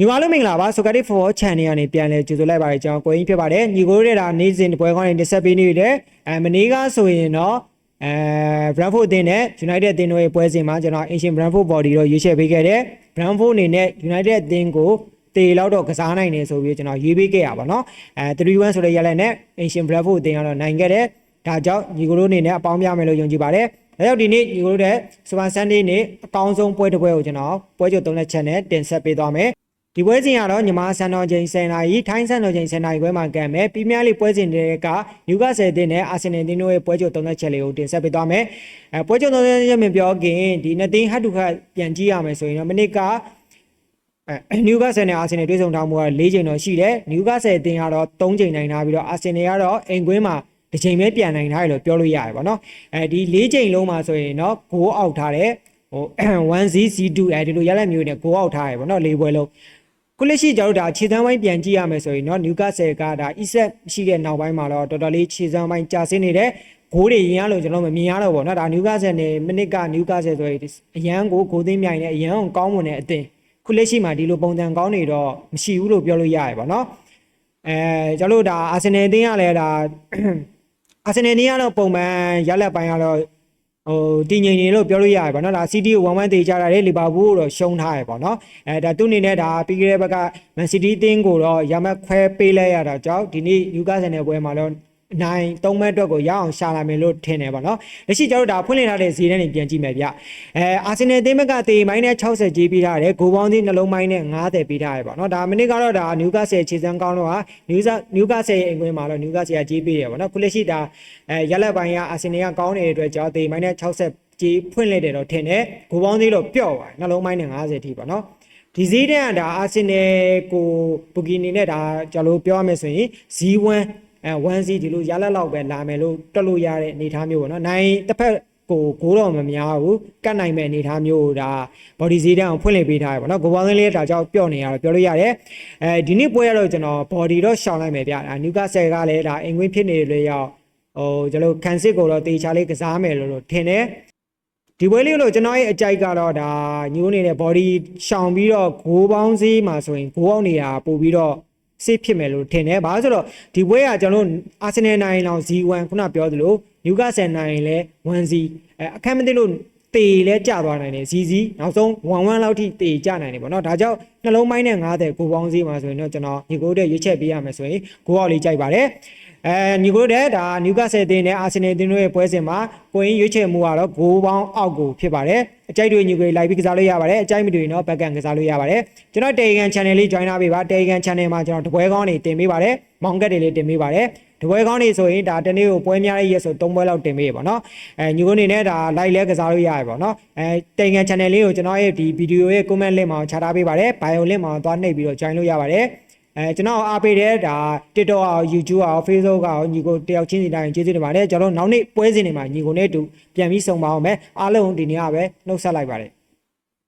ညီမတို့မင်္ဂလာပါဆိုကတိ4 channel ကနေပြန်လဲကြိုဆိုလိုက်ပါတယ်ကျွန်တော်ကိုရင်းဖြစ်ပါတယ်ညီကိုတို့ရဲ့ဒါနေ့စဉ်ပွဲကောင်းနေတစ်ဆက်ပေးနေတယ်အဲမနေ့ကဆိုရင်တော့အဲ Brentford အသင်းနဲ့ United အသင်းတို့ရဲ့ပွဲစဉ်မှာကျွန်တော် Ancient Brentford Body တော့ရွေးချယ်ပေးခဲ့တယ် Brentford အနေနဲ့ United အသင်းကိုတေလောက်တော့ကစားနိုင်တယ်ဆိုပြီးကျွန်တော်ရွေးပေးခဲ့ရပါတော့အဲ3-1ဆိုတဲ့ရလဒ်နဲ့ Ancient Brentford အသင်းကတော့နိုင်ခဲ့တယ်ဒါကြောင့်ညီကိုတို့အနေနဲ့အပေါင်းပြမယ်လို့ယုံကြည်ပါတယ်ဒါကြောင့်ဒီနေ့ညီကိုတို့တဲ့ Super Sunday နေ့အကောင်းဆုံးပွဲတစ်ပွဲကိုကျွန်တော်ပွဲကြိုသုံးလက်ချက်နဲ့တင်ဆက်ပေးသွားမယ် ဒီပွဲစဉ်ကတော့ညီမစံတော်ချိန်10နာရီထိုင်းစံတော်ချိန်10နာရီခွဲမှာကံမယ်ပီးမီးယားလိပွဲစဉ်တွေကနျူကာဆယ်တင်းနဲ့အာဆင်နယ်တင်းတို့ရဲ့ပွဲကြိုသုံးလက်ချက်လေးကိုတင်ဆက်ပေးသွားမယ်အဲပွဲကြိုသုံးလက်ချက်မြင်ပြောခင်ဒီနှစ်သိန်းဟတ်တူခတ်ပြန်ကြည့်ရမယ်ဆိုရင်တော့မနစ်ကအဲနျူကာဆယ်နဲ့အာဆင်နယ်တွေ့ဆုံထားမှုက၄ချိန်တော့ရှိတယ်နျူကာဆယ်အသင်းကတော့၃ချိန်နိုင်ထားပြီးတော့အာဆင်နယ်ကတော့အိမ်ကွင်းမှာတစ်ချိန်ပဲပြန်နိုင်ထားတယ်လို့ပြောလို့ရတယ်ပေါ့နော်အဲဒီ၄ချိန်လုံးမှာဆိုရင်တော့ဂိုးအောက်ထားတယ်ဟို 1ZC2 အဲဒီလိုရလက်မျိုးနဲ့ဂိုးအောက်ထားတယ်ပေါ့နော်၄ပွဲလုံး ခုလက်ရှိကျတော့ဒါခြေစမ်းပိုင်းပြန်ကြည့်ရမယ်ဆိုရင်တော့နျူကာဆယ်ကဒါအီဆက်ရှိတဲ့နောက်ပိုင်းမှာတော့တော်တော်လေးခြေစမ်းပိုင်းကြာဆင်းနေတယ်ဂိုးတွေရင်ရလို့ကျွန်တော်မမြင်ရတော့ဘောเนาะဒါနျူကာဆယ်နဲ့မိနစ်ကနျူကာဆယ်ဆိုရင်အရန်ကိုဂိုးသိမ်းမြိုင်နဲ့အရန်ကိုကောင်းမွန်တဲ့အသင်း ခုလက်ရှိမှာဒီလိုပုံစံကောင်းနေတော့မရှိဘူးလို့ပြောလို့ရရပါတော့အဲကျွန်တော်တို့ဒါအာဆင်နယ်အသင်းကလည်းဒါ အာဆင်နယ်အသင်းကတော့ပုံမှန်ရလက်ပိုင်းကတော့ ဟိုတည်ငြိမ်နေလို့ပြောလို့ရရပါတော့ဒါ City ကို1-1တေးကြတာလေလီဗာပူးကိုတော့ရှုံးထားရပါတော့အဲဒါသူ့အနေနဲ့ဒါပြီးခဲ့တဲ့ဘက်က Man City အသင်းကိုတော့ရမက်ခွဲပေးလိုက်ရတာကြောင့်ဒီနေ့ Newcastle နဲ့ပွဲမှာတော့ နိုင်သုံးမဲ့အတွက်ကိုရအောင်ရှာလာမယ်လို့ထင်တယ်ပေါ့နော်လက်ရှိကျတော့ဒါဖွင့်လှစ်ထားတဲ့ဈေးတန်းတွေပြန်ကြည့်မယ်ဗျအဲအာဆင်နယ်အသင်းဘက်ကတေမိုင်းနဲ့60ကြေးပေးထားတယ်ဂိုပေါင်းသီးနှလုံးမိုင်းနဲ့90ပေးထားတယ်ပေါ့နော်ဒါမိနစ်ကတော့ဒါနျူကာဆယ်ခြေစမ်းကောင်းတော့ဟာနျူကာနျူကာဆယ်ရဲ့အင်ကွင်းမှာတော့နျူကာဆယ်ကကြေးပေးတယ်ပေါ့နော်ခုလက်ရှိဒါအဲရလက်ပိုင်းကအာဆင်နယ်ကကောင်းနေတဲ့အတွက်ကြောင့်တေမိုင်းနဲ့60ကြေးဖွင့်လိုက်တယ်တော့ထင်တယ်ဂိုပေါင်းသီးတော့ပျော့သွားနှလုံးမိုင်းနဲ့90ထိပေါ့နော်ဒီဈေးတန်းကဒါအာဆင်နယ်ကိုဘူဂီနီနဲ့ဒါကျွန်တော်တို့ပြောရမယ်ဆိုရင်ဇီးဝမ်း အဲ1စီဒီလိုရလက်လောက်ပဲလာမယ်လို့တွက်လို့ရတဲ့အနေအထားမျိုးပေါ့နော်နိုင်တစ်ဖက်ကိုဂိုးတော့မများဘူးကတ်နိုင်မဲ့အနေအထားမျိုးကိုဒါ body ဈေးတန်းကိုဖွင့်လှစ်ပေးထားရပေါ့နော်ဂိုဘောင်းသင်းလေးဒါကြောင့်ပြော့နေရတော့ပြောလို့ရတယ်အဲဒီနေ့ပွဲရတော့ကျွန်တော် body တော့ရှောင်လိုက်မယ်ဗျာနျူကာဆယ်ကလည်းဒါအင်ကွင်းဖြစ်နေလေရောက်ဟိုကျွန်တော်ကန်စစ်ကိုတော့တေချာလေးကစားမယ်လို့ထင်တယ်ဒီပွဲလေးလို့ကျွန်တော်ရဲ့အကြိုက်ကတော့ဒါညိုးနေတဲ့ body ရှောင်ပြီးတော့ဂိုးပေါင်းစည်းမှာဆိုရင်ဂိုးအောင်နေတာပို့ပြီးတော့ စေးဖြစ်မယ်လို့ထင်တယ်။ဘာလို့ဆိုတော့ဒီပွဲကကျွန်တော်တို့အာဆင်နယ်နိုင်လောင် Z1 ခုနပြောသလိုနျူကာဆယ်နိုင်လဲ 1Z အဲအခက်မသိလို့တေလဲကျသွားနိုင်တယ် ZZ နောက်ဆုံး1-1လောက်ထိတေကျနိုင်တယ်ပေါ့နော်။ဒါကြောင့်နှလုံးမိုင်းနဲ့90ဂိုးပေါင်းစည်းမှာဆိုရင်တော့ကျွန်တော်ညီကိုတဲ့ရွေးချက်ပေးရမယ်ဆိုရင်ဂိုးအောင်လေးကြိုက်ပါတယ်။ အဲညီကိုတဲ့ဒါနျူကာဆယ်တင်းနဲ့အာဆင်နယ်တင်းတို့ရဲ့ပွဲစဉ်မှာကိုရင်းရွေးချယ်မှုကတော့ဂိုးပေါင်းအောက်ကိုဖြစ်ပါတယ်အကြိုက်တွေညီကိုလိုက်ပြီးကစားလို့ရပါတယ်အကြိုက်မတွေတော့ဘက်ကန်ကစားလို့ရပါတယ်ကျွန်တော်တေဂန် channel လေး join ထားပေးပါတေဂန် channel မှာကျွန်တော်တပွဲကောင်းတွေတင်ပေးပါတယ်မောင်ကက်တွေလေးတင်ပေးပါတယ်တပွဲကောင်းတွေဆိုရင်ဒါတနေ့ကိုပွဲများရဲ့ရက်ဆို3ပွဲလောက်တင်ပေးရပါတော့အဲညီကိုအနေနဲ့ဒါ live လဲကစားလို့ရရပါတော့အဲတေဂန် channel လေးကိုကျွန်တော်ရဲ့ဒီ video ရဲ့ comment link မှာချထားပေးပါတယ် bio link မှာသွားနှိပ်ပြီးတော့ join လို့ရပါတယ် အဲကျွန်တော်အားပေးတဲ့ဒါ TikTok အောင် YouTube အောင် Facebook အောင်ညီကိုတယောက်ချင်းစီတိုင်းကျေးဇူးတင်ပါတယ်ကျွန်တော်နောက်နေ့ပွဲစဉ်တွေမှာညီကိုနဲ့အတူပြန်ပြီးဆုံပါအောင်မယ်အားလုံးဒီနေ့ကပဲနှုတ်ဆက်လိုက်ပါတယ်